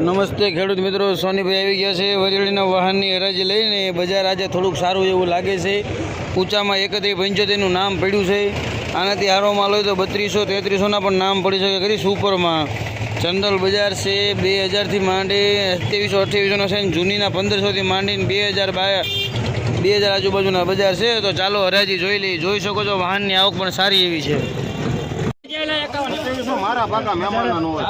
નમસ્તે ખેડૂત મિત્રો, સોનીભાઈ આવી ગયા છે વરિયાળીના વાહનની હરાજી લઈને. બજાર આજે થોડુંક સારું એવું લાગે છે. ઊંચામાં એકત્રી પંચોતેરનું નામ પડ્યું છે. આનાથી હારો માલ હોય તો બત્રીસો, તેત્રીસોના પણ નામ પડી શકે. ખરી સુપરમાં જનરલ બજાર છે, બે હજારથી માંડી સત્યાવીસો, અઠ્યાવીસોનો છે જૂનીના પંદરસોથી માંડીને બે હજાર બાય બે હજાર આજુબાજુના બજાર છે. તો ચાલો હરાજી જોઈ લઈએ. જોઈ શકો છો વાહનની આવક પણ સારી એવી છે. મારા પાકા મહેમાન નો હોય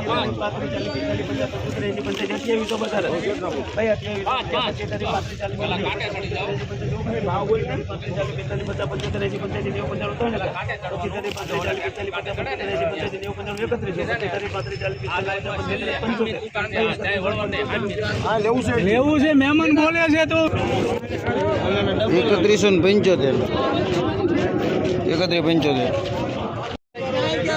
હા લેવું છે લેવું છે મહેમાન બોલે છે તો એકત્રીસો ને પંચોતેર એકત્રીસ પંચોતેર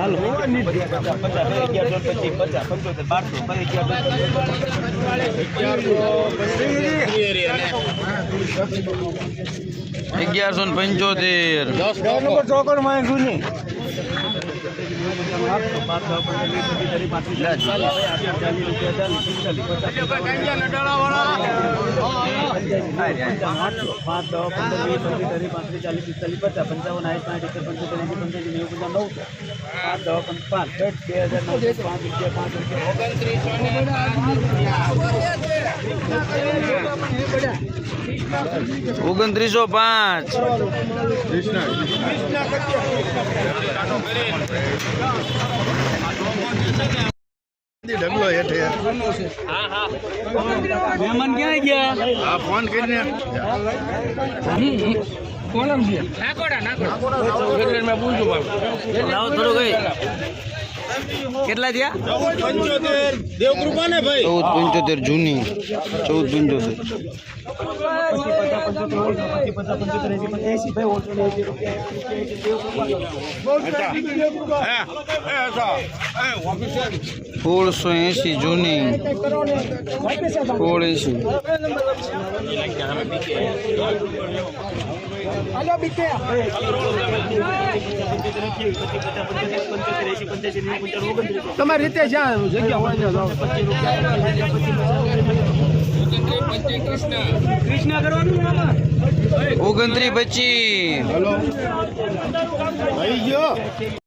ચોવીસ એંશી અગિયારસો ને પંચોતેર. ચોકડમાં જૂની પાંચ દસ પંદર વીસ પંદર ચાલીસ પિસ્તાલીસ પચાસ પંચાવન સાઠ સાઠ સિત્તેર પંચોતેર એંસી પંચ્યાસી નેવું પંચાવન નવસો. પાંચ દસ પાંચ હેઠ બે હજાર નવસો પાંચ રૂપિયા પાંચ રૂપિયા. ઓગણત્રીસો પાંચ. ઢગલો હેઠે. મહેમાન ક્યાં ગયા? હા ફોન કરીને. લાવો થોડું કઈ કેટલા થયા? પંચોતેર. દેવકૃપા ને ભાઈ? ચૌદ પંચોતેર જૂની. ચૌદ પંચોતેર. સોળસો એંશી જૂની. સોળ એંશી. તમારી રીતે જ્યાં જગ્યા હોય ત્યાં કૃષ્ણ કરવાનું મામા ઓગણત્રીસ પચીસ